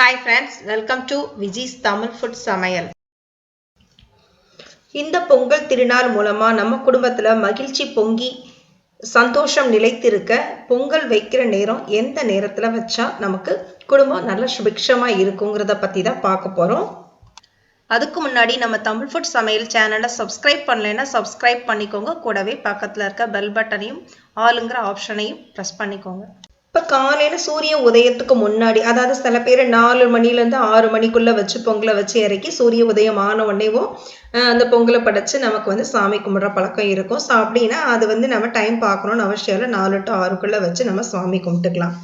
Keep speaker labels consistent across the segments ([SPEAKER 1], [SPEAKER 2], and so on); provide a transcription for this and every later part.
[SPEAKER 1] Hi friends welcome to Viji's Tamil food சமையல் இந்த பொங்கல் திருநாள் மூலமாக நம்ம குடும்பத்தில் மகிழ்ச்சி பொங்கி சந்தோஷம் நிலைத்திருக்க பொங்கல் வைக்கிற நேரம் எந்த நேரத்தில் வச்சா நமக்கு குடும்பம் நல்ல சுபிக்ஷமாக இருக்குங்கிறத பற்றி தான் பார்க்க போகிறோம் அதுக்கு முன்னாடி நம்ம தமிழ் ஃபுட் சமையல் சேனலை சப்ஸ்கிரைப் பண்ணலைன்னா சப்ஸ்கிரைப் பண்ணிக்கோங்க. கூடவே பக்கத்தில் இருக்க பெல் பட்டனையும் ஆளுங்கிற ஆப்ஷனையும் ப்ரெஸ் பண்ணிக்கோங்க. இப்போ காலையில் சூரிய உதயத்துக்கு முன்னாடி அதாவது சில பேர் நாலு மணிலேருந்து ஆறு மணிக்குள்ளே வச்சு பொங்கலை வச்சு இறக்கி சூரிய உதயம் ஆன உடனேவும் அந்த பொங்கலை படைச்சு நமக்கு வந்து சாமி கும்பிட்ற பழக்கம் இருக்கும். ஸோ அப்படின்னா அது வந்து நம்ம டைம் பார்க்கணும்னு அவசியம் இல்லை. நாலு டு ஆறுக்குள்ளே வச்சு நம்ம சாமி கும்பிட்டுக்கலாம்.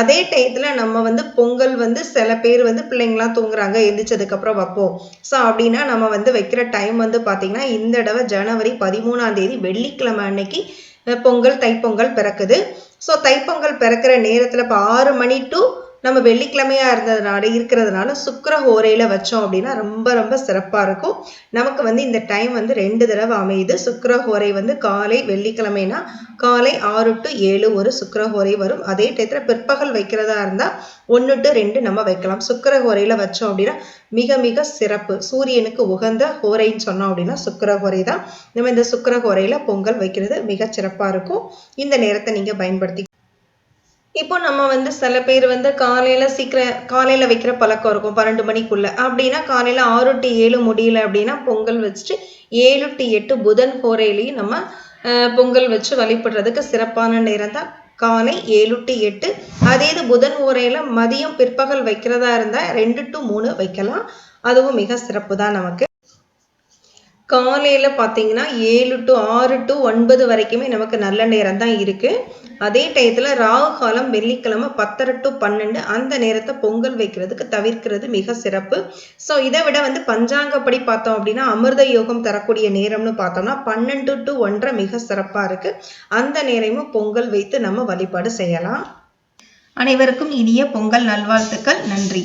[SPEAKER 1] அதே டயத்தில் நம்ம வந்து பொங்கல் வந்து சில பேர் வந்து பிள்ளைங்களாம் தூங்குறாங்க எந்திரிச்சதுக்கப்புறம் வைப்போம். ஸோ அப்படின்னா நம்ம வந்து வைக்கிற டைம் வந்து பார்த்திங்கன்னா இந்த தடவை ஜனவரி பதிமூணாம் தேதி வெள்ளிக்கிழமை அன்னைக்கு பொங்கல் தைப்பொங்கல் பிறக்குது. ஸோ தைப்பொங்கல் பிறக்கிற நேரத்தில் இப்போ ஆறு மணி டு நம்ம வெள்ளிக்கிழமையாக இருந்ததுனால இருக்கிறதுனால சுக்கர ஹோரையில் வச்சோம் அப்படின்னா ரொம்ப ரொம்ப சிறப்பாக இருக்கும். நமக்கு வந்து இந்த டைம் வந்து ரெண்டு தடவை அமையுது. சுக்கர ஹோரை வந்து காலை வெள்ளிக்கிழமைனா காலை ஆறு டு ஏழு ஒரு சுக்கர ஹோரை வரும். அதே டயத்தில் பிற்பகல் வைக்கிறதா இருந்தால் ஒன்று டு ரெண்டு நம்ம வைக்கலாம். சுக்கர ஹோரையில் வச்சோம் அப்படின்னா மிக மிக சிறப்பு. சூரியனுக்கு உகந்த ஹோரைன்னு சொன்னோம் அப்படின்னா சுக்கர ஹோரை தான். நம்ம இந்த சுக்கர ஹோரையில் பொங்கல் வைக்கிறது மிக சிறப்பாக இருக்கும். இந்த நேரத்தை நீங்கள் பயன்படுத்தி இப்போ நம்ம வந்து சில பேர் வந்து காலையில் சீக்கிரம் காலையில் வைக்கிற பழக்கம் இருக்கும் பன்னெண்டு மணிக்குள்ளே. அப்படின்னா காலையில் ஆறு டு ஏழு முடியல அப்படின்னா பொங்கல் வச்சுட்டு ஏழு டு எட்டு புதன் கோரையிலையும் நம்ம பொங்கல் வச்சு வழிபடுறதுக்கு சிறப்பான நேரம் தான். காலை ஏழு டு எட்டு. அதே இது புதன் ஓரையில் மதியம் பிற்பகல் வைக்கிறதா இருந்தால் ரெண்டு டு மூணு வைக்கலாம். அதுவும் மிக சிறப்பு தான் நமக்கு. காலையில் பார்த்தீங்கன்னா ஏழு டு ஆறு டு ஒன்பது வரைக்குமே நமக்கு நல்ல நேரம் தான் இருக்குது அதே டயத்தில் ராகு காலம் வெள்ளிக்கிழமை பத்தரை டு பன்னெண்டு அந்த நேரத்தை பொங்கல் வைக்கிறதுக்கு தவிர்க்கிறது மிக சிறப்பு. ஸோ இதை விட வந்து பஞ்சாங்கப்படி பார்த்தோம் அப்படின்னா அமிர்த யோகம் தரக்கூடிய நேரம்னு பார்த்தோம்னா பன்னெண்டு டு ஒன்றரை மிக சிறப்பாக இருக்குது அந்த நேரமும் பொங்கல் வைத்து நம்ம வழிபாடு செய்யலாம். அனைவருக்கும் இனிய பொங்கல் நல்வாழ்த்துக்கள். நன்றி.